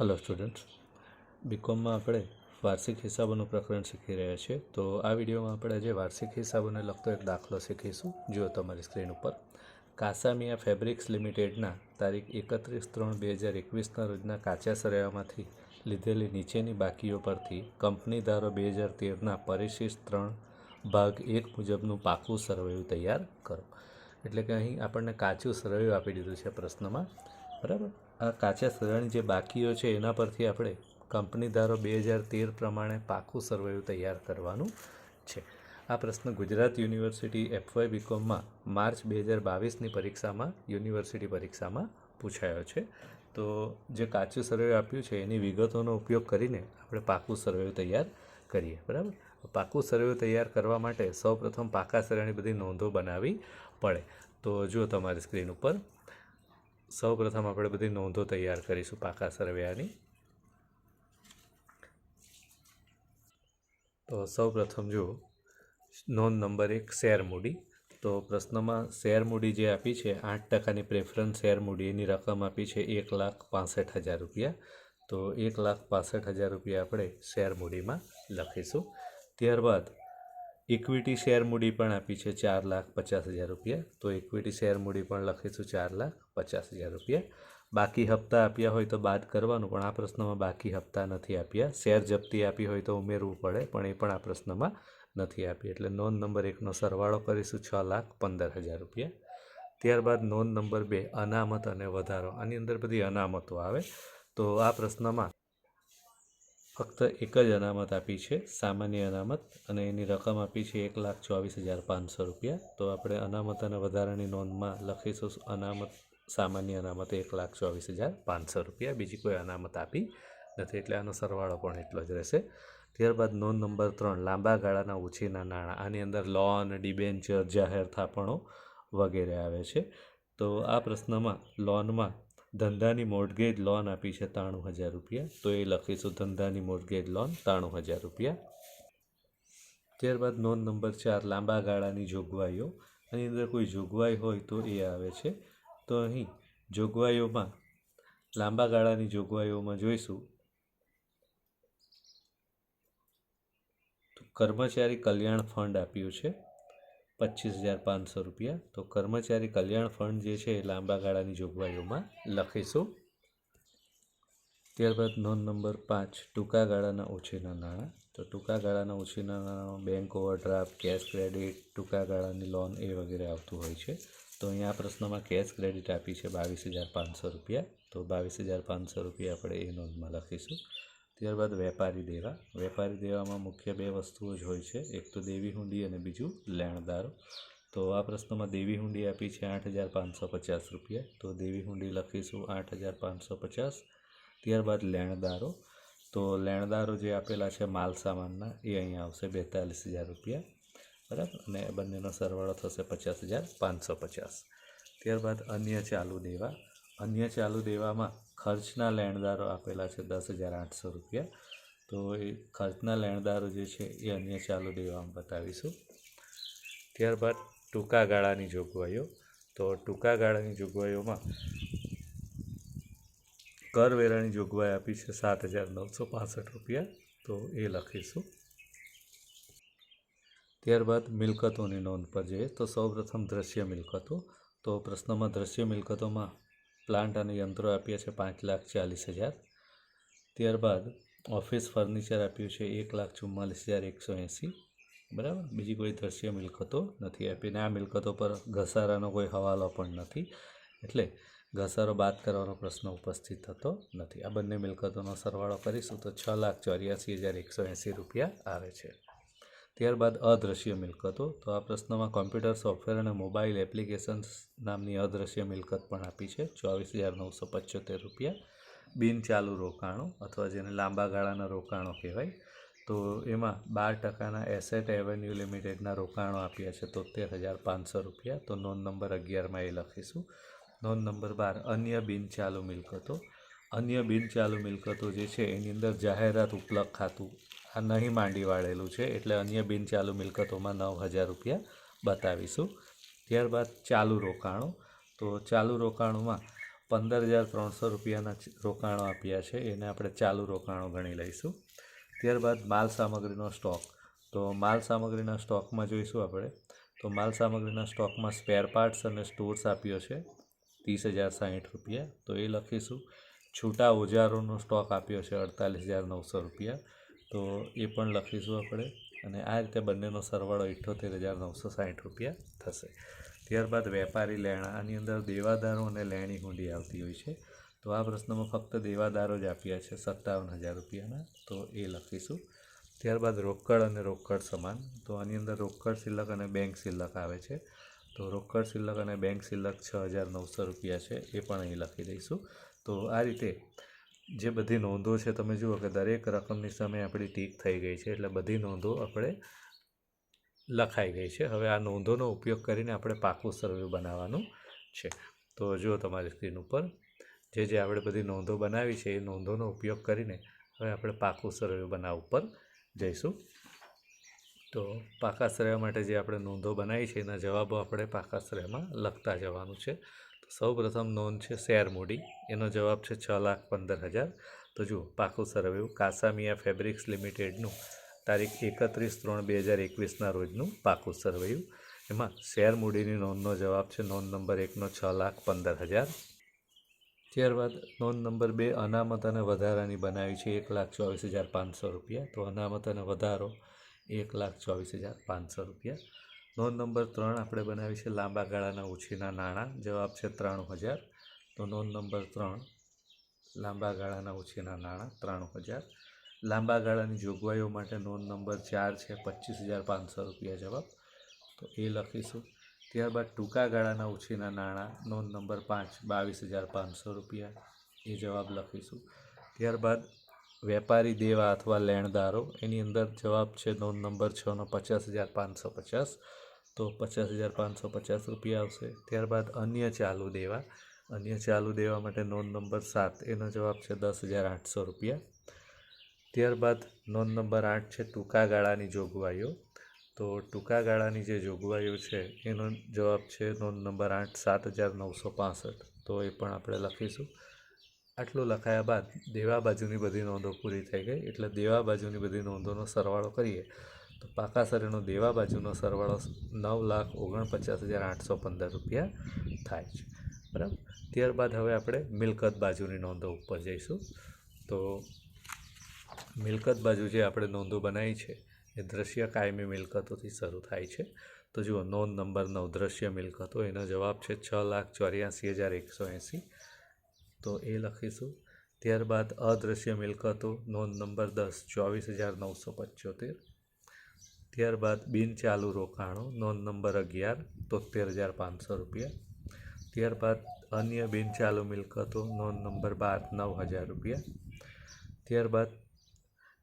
Hello students બીકોમમાં આપણે વાર્ષિક હિસાબોનું પ્રકરણ શીખી રહ્યા છીએ. તો આ વિડીયોમાં આપણે આજે વાર્ષિક હિસાબોને લગતો એક દાખલો શીખીશું. જુઓ તમારી સ્ક્રીન ઉપર. કાસામિયા ફેબ્રિક્સ લિમિટેડના તારીખ એકત્રીસ ત્રણ બે હજાર એકવીસના રોજના કાચા સરેવામાંથી લીધેલી નીચેની બાકીઓ પરથી કંપની ધારો બે હજાર તેરના પરિશિષ્ટ ત્રણ ભાગ એક મુજબનું પાકું સરવૈયું તૈયાર કરો. એટલે કે અહીં આપણને કાચું સરવૈયું આપી દીધું છે પ્રશ્નમાં. બરાબર? આ કાચા સરળની જે બાકીઓ છે, એના પરથી આપણે કંપની ધારો બે હજાર તેર પ્રમાણે પાકું સરવૈયું તૈયાર કરવાનું છે. આ પ્રશ્ન ગુજરાત યુનિવર્સિટી એફવાય બીકોમમાં માર્ચ બે હજાર બાવીસની પરીક્ષામાં, યુનિવર્સિટી પરીક્ષામાં પૂછાયો છે. તો જે કાચું સર્વે આપ્યું છે, એની વિગતોનો ઉપયોગ કરીને આપણે પાકું સરવૈયું તૈયાર કરીએ. બરાબર? પાકું સરવૈયું તૈયાર કરવા માટે સૌપ્રથમ પાકા સર્વેની બધી નોંધો બનાવવી પડે. તો જુઓ તમારી સ્ક્રીન ઉપર. સૌ પ્રથમ આપણે બધી નોંધો તૈયાર કરીશું પાકા સરવૈયાની. તો સૌ પ્રથમ જુઓ નોંધ નંબર એક, શેર મૂડી. તો પ્રશ્નમાં શેર મૂડી જે આપી છે, આઠ ટકાની પ્રેફરન્સ શેર મૂડી, એની રકમ આપી છે એક લાખ પાસઠ હજાર રૂપિયા. તો એક લાખ પાસઠ હજાર રૂપિયા આપણે શેર મૂડીમાં લખીશું. ત્યારબાદ ઇક્વિટી શેર મૂડી પણ આપી છે ચાર લાખ પચાસ હજાર રૂપિયા. તો ઇક્વિટી શેર મૂડી પણ લખીશું ચાર લાખ પચાસ હજાર રૂપિયા. બાકી હપ્તા આપ્યા હોય તો બાદ કરવાનું, પણ આ પ્રશ્નમાં બાકી હપ્તા નથી આપ્યા. શેર જપ્તી આપી હોય તો ઉમેરવું પડે, પણ એ પણ આ પ્રશ્નમાં નથી આપી. એટલે નોંધ નંબર એકનો સરવાળો કરીશું છ લાખ પંદર હજાર રૂપિયા. ત્યારબાદ નોંધ નંબર બે, અનામત અને વધારો. આની અંદર બધી અનામતો આવે. તો આ પ્રશ્નમાં ફક્ત એક જ અનામત આપી છે, સામાન્ય અનામત, અને એની રકમ આપી છે એક લાખ ચોવીસ હજાર પાંચસો રૂપિયા. તો આપણે અનામત અને વધારાની નોંધમાં લખીશું અનામત, સામાન્ય અનામત એક લાખ ચોવીસ હજાર પાંચસો રૂપિયા. બીજી કોઈ અનામત આપી નથી, એટલે આનો સરવાળો પણ એટલો જ રહેશે. ત્યારબાદ નોંધ નંબર ત્રણ, લાંબા ગાળાના ઉછીના નાણાં. આની અંદર લોન, ડિબેન્ચર, જાહેર થાપણો વગેરે આવે છે. તો આ પ્રશ્નમાં, લોનમાં ધંધાની મોર્ટગેજ લોન આપી છે ત્રાણું હજાર રૂપિયા. તો એ લખીશું ધંધાની મોર્ટગેજ લોન ત્રાણું હજાર રૂપિયા. ત્યારબાદ નોંધ નંબર ચાર, લાંબા ગાળાની જોગવાઈઓ. એની અંદર કોઈ જોગવાઈ હોય તો એ આવે છે. તો અહીં જોગવાઈઓમાં, લાંબા ગાળાની જોગવાઈઓમાં જોઈશું. કર્મચારી કલ્યાણ ફંડ આપ્યું છે. પચીસ હજાર પાંચસો રૂપિયા. તો કર્મચારી કલ્યાણ ફંડ જે છે એ લાંબા ગાળાની જોગવાઈઓમાં લખીશું. ત્યારબાદ નોંધ નંબર પાંચ, ટૂંકા ગાળાના ઓછીના નાણાં. તો ટૂંકા ગાળાના ઓછીના નાણાં બેંક ઓવરડ્રાફ્ટ, કેશ ક્રેડિટ, ટૂંકા ગાળાની લોન એ વગેરે આવતું હોય છે. તો અહીંયા આ પ્રશ્નમાં કેશ ક્રેડિટ આપી છે બાવીસ હજાર પાંચસો રૂપિયા. તો બાવીસ હજાર પાંચસો રૂપિયા આપણે એ નોંધમાં લખીશું. ત્યારબાદ વેપારી દેવા. વેપારી દેવામાં મુખ્ય બે વસ્તુઓ જ હોય છે. એક તો દેવી હુંડી અને બીજું લેણદારો. તો આ પ્રશ્નમાં દેવી હુંડી આપી છે આઠ હજાર પાંચસો પચાસ રૂપિયા. તો દેવી હુંડી લખીશું આઠ હજાર પાંચસો પચાસ. ત્યારબાદ લેણદારો. તો લેણદારો જે આપેલા છે માલ સામાનના, એ અહીંયા આવશે બેતાલીસ હજાર રૂપિયા. બરાબર? અને બંનેનો સરવાળો થશે પચાસ હજાર પાંચસો પચાસ. ત્યારબાદ અન્ય ચાલુ દેવા. અન્ય ચાલુ દેવામાં ખર્ચના લેણદારો આપેલા છે દસ હજાર આઠસો રૂપિયા. તો એ ખર્ચના લેણદારો જે છે એ અન્ય ચાલુ દેવામાં બતાવીશું. ત્યારબાદ ટૂંકા ગાળાની જોગવાઈઓ. તો ટૂંકા ગાળાની જોગવાઈઓમાં કરવેરાની જોગવાઈ આપી છે સાત હજાર નવસો પાસઠ રૂપિયા. તો એ લખીશું. ત્યારબાદ મિલકતોની નોંધ પર જઈએ. તો સૌપ્રથમ દ્રશ્ય મિલકતો. તો પ્રશ્નમાં દ્રશ્ય મિલકતોમાં પ્લાન્ટ અને યંત્રો આપ્યા છે પાંચ લાખ ચાલીસ હજાર. ત્યારબાદ ઓફિસ ફર્નિચર આપ્યું છે એક લાખ ચુમ્માલીસ હજાર એકસો એંસી. બરાબર? બીજી કોઈ દ્રશ્ય મિલકતો નથી આપીને. આ મિલકતો પર ઘસારાનો કોઈ હવાલો પણ નથી. એટલે ઘસારો બાદ કરવાનો પ્રશ્ન ઉપસ્થિત થતો નથી. આ બંને મિલકતોનો સરવાળો કરીશું તો છ લાખ ચોર્યાસી હજાર એકસો એંસી રૂપિયા આવે છે. ત્યારબાદ અદૃશ્ય મિલકતો તો આ પ્રશ્નમાં કોમ્પ્યુટર સોફ્ટવેર અને મોબાઈલ એપ્લિકેશન્સ નામની અદૃશ્ય મિલકત પણ આપી છે. ચોવીસ હજાર નવસો પચોતેર રૂપિયા. બિન ચાલુ રોકાણો અથવા જેને લાંબા ગાળાના રોકાણો કહેવાય. તો એમાં બાર ટકાના એસેટ એવન્યુ લિમિટેડના રોકાણો આપ્યા છે તોતેર હજાર પાંચસો રૂપિયા. તો નોંધ નંબર અગિયારમાં એ લખીશું. નોંધ નંબર બાર, અન્ય બિન ચાલુ મિલકતો. અન્ય બિનચાલુ મિલકતો જે છે એની અંદર જાહેરાત ઉપલબ્ધ ખાતું આ નહીં માંડી વાળેલું છે, એટલે અન્ય બિન ચાલુ મિલકતોમાં નવ હજાર રૂપિયા બતાવીશું. ત્યારબાદ ચાલુ રોકાણો. તો ચાલુ રોકાણોમાં પંદર હજાર ત્રણસો રૂપિયાના રોકાણો આપ્યા છે, એને આપણે ચાલુ રોકાણો ગણી લઈશું. ત્યારબાદ માલ સામગ્રીનો સ્ટોક. તો માલ સામગ્રીના સ્ટોકમાં જોઈશું આપણે. તો માલ સામગ્રીના સ્ટોકમાં સ્પેર પાર્ટ્સ અને સ્ટોર્સ આપ્યો છે, ત્રીસ હજાર સાહીઠ રૂપિયા. તો એ લખીશું. છૂટા ઓજારોનો સ્ટોક આપ્યો છે અડતાલીસ હજાર નવસો રૂપિયા. તો એ પણ લખીશું આપણે અને આ રીતે બંનેનો સરવાળો ઇઠ્ઠોતેર હજાર નવસો સાહીઠ રૂપિયા થશે. ત્યારબાદ વેપારી લેણા, આની અંદર દેવાદારો અને લેણી હુંડી આવતી હોય છે. તો આ પ્રશ્નમાં ફક્ત દેવાદારો જ આપ્યા છે, સત્તાવન હજાર રૂપિયાના. તો એ લખીશું. ત્યારબાદ રોકડ અને રોકડ સમાન. તો આની અંદર રોકડ શિલ્લક અને બેંક શિલ્લક આવે છે. તો રોકડ શિલ્લક અને બેંક શિલ્લક છ હજાર નવસો રૂપિયા છે, એ પણ અહીં લખી દઈશું. તો આ રીતે જે બધી નોંધો છે, તમે જુઓ કે દરેક રકમની સામે આપણી ટીક થઈ ગઈ છે, એટલે બધી નોંધો આપણે લખાઈ ગઈ છે. હવે આ નોંધોનો ઉપયોગ કરીને આપણે પાકું સર્વે બનાવવાનું છે. તો જુઓ તમારી સ્ક્રીન ઉપર. જે જે આપણે બધી નોંધો બનાવી છે, એ નોંધોનો ઉપયોગ કરીને હવે આપણે પાકું સર્વે બનાવ ઉપર જઈશું. તો પાકા સર્વે માટે જે આપણે નોંધો બનાવી છે, એના જવાબો આપણે પાકા સર્વેમાં લખતા જવાનું છે. સૌ પ્રથમ નોંધ છે શેર મૂડી. એનો જવાબ છે છ લાખ પંદર હજાર. તો જુઓ, પાકું સર્વે કાસામિયા ફેબ્રિક્સ લિમિટેડનું તારીખ એકત્રીસ ત્રણ બે હજાર એકવીસના રોજનું પાકું સર્વેયું. એમાં શેર મૂડીની નોંધનો જવાબ છે નોંધ નંબર એકનો છ લાખ પંદર હજાર. ત્યારબાદ નોંધ નંબર બે, અનામત અને વધારાની બનાવી છે એક લાખ ચોવીસ હજાર પાંચસો રૂપિયા. તો અનામત અને વધારો એક લાખ ચોવીસ હજાર પાંચસો રૂપિયા. નોંધ નંબર ત્રણ આપણે બનાવી છે લાંબા ગાળાના ઉછીના નાણાં. જવાબ છે ત્રાણું હજાર. તો નોંધ નંબર ત્રણ, લાંબા ગાળાના ઉછીના નાણાં, ત્રાણું હજાર. લાંબા ગાળાની જોગવાઈઓ માટે નોંધ નંબર ચાર છે પચીસ હજાર પાંચસો રૂપિયા જવાબ. તો એ લખીશું. ત્યારબાદ ટૂંકા ગાળાના ઉછીના નાણાં, નોંધ નંબર પાંચ, બાવીસ હજાર પાંચસો રૂપિયા. એ જવાબ લખીશું. ત્યારબાદ વેપારી દેવા અથવા લેણદારો, એની અંદર જવાબ છે નોંધ નંબર છનો પચાસ હજાર પાંચસો પચાસ. તો પચાસ હજાર પાંચસો પચાસ રૂપિયા આવશે. ત્યારબાદ અન્ય ચાલુ દેવા. અન્ય ચાલુ દેવા માટે નોંધ નંબર સાત, એનો જવાબ છે દસ હજાર આઠસો રૂપિયા. ત્યારબાદ નોંધ નંબર આઠ છે ટૂંકા ગાળાની જોગવાઈઓ. તો ટૂંકા ગાળાની જે જોગવાઈઓ છે, એનો જવાબ છે નોંધ નંબર આઠ, સાત હજાર નવસો પાસઠ. તો એ પણ આપણે લખીશું. આટલું લખાયા બાદ દેવા બાજુની બધી નોંધો પૂરી થઈ ગઈ. એટલે દેવા બાજુની બધી નોંધોનો સરવાળો કરીએ. તો પાકા સરેનો દેવા બાજુનો સરવાળો નવ લાખ ઓગણપચાસ હજાર આઠસો પંદર રૂપિયા થાય છે. બરાબર? ત્યારબાદ હવે આપણે મિલકત બાજુની નોંધો ઉપર જઈશું. તો મિલકત બાજુ જે આપણે નોંધો બનાવી છે, એ દ્રશ્ય કાયમી મિલકતોથી શરૂ થાય છે. તો જુઓ, નોંધ નંબર નવ દ્રશ્ય મિલકતો. એનો જવાબ છે છ લાખ ચોર્યાસી હજાર એકસો એંસી. તો એ લખીશું. ત્યારબાદ અદૃશ્ય મિલકતો, નોંધ નંબર દસ, ચોવીસ હજાર નવસો પંચોતેર. ત્યારબાદ બિનચાલુ રોકાણો, નોંધ નંબર અગિયાર તોતેર હજાર પાંચસો રૂપિયા. ત્યારબાદ અન્ય બિનચાલુ મિલકતો, નોંધ નંબર બાર, નવ હજાર રૂપિયા. ત્યારબાદ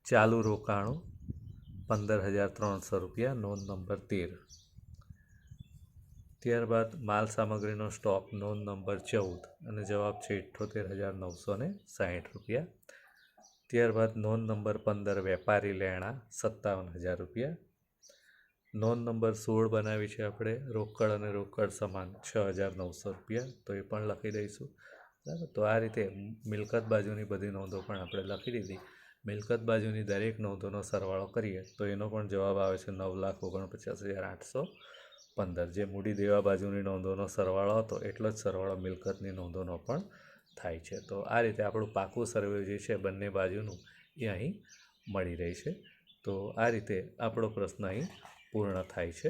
ચાલુ રોકાણો, પંદર હજાર ત્રણસો રૂપિયા, નોંધ નંબર તેર. ત્યારબાદ માલ સામગ્રીનો સ્ટોક નોંધ નંબર ચૌદ અને જવાબ છે ઇઠ્ઠોતેર હજાર નવસો ને સાહીઠ રૂપિયા. ત્યારબાદ નોંધ નંબર પંદર વેપારી લેણા સત્તાવન હજાર રૂપિયા. નોંધ નંબર સોળ બનાવી છે આપણે, રોકડ અને રોકડ સમાન છ હજાર નવસો રૂપિયા, તો એ પણ લખી દઈશું. બરાબર? તો આ રીતે મિલકત બાજુની બધી નોંધો પણ આપણે લખી દીધી. મિલકત બાજુની દરેક નોંધોનો સરવાળો કરીએ, તો એનો પણ જવાબ આવે છે નવ લાખ ઓગણપચાસ હજાર આઠસો. પંદર જે મૂડી દેવા બાજુની નોંધોનો સરવાળો હતો, એટલો જ સરવાળો મિલકતની નોંધોનો પણ થાય છે. તો આ રીતે આપણું પાકું સર્વે જે છે બંને બાજુનું એ અહીં મળી રહે છે. તો આ રીતે આપણો પ્રશ્ન અહીં પૂર્ણ થાય છે.